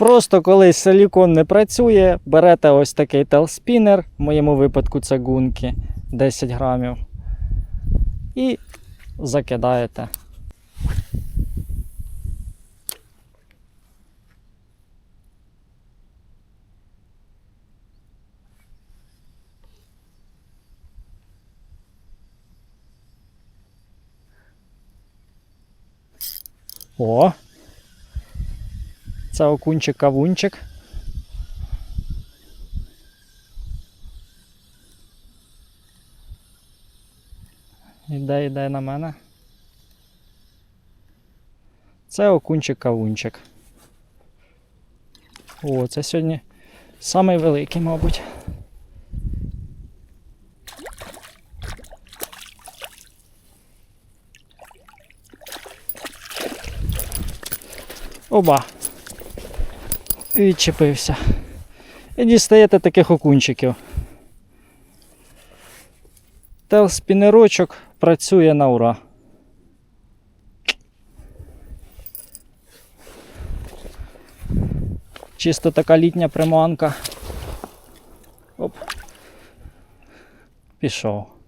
Просто коли силікон не працює, берете ось такий телспінер, в моєму випадку це гунки 10 грамів, і закидаєте. О! Це окунчик кавунчик. Іде, йде на мене. Це окунчик кавунчик. О, це сьогодні самий великий, мабуть. Оба. Відчепився. І дістаєте таких окунчиків. Телспінерочок працює на ура. Чисто така літня приманка. Оп. Пішов.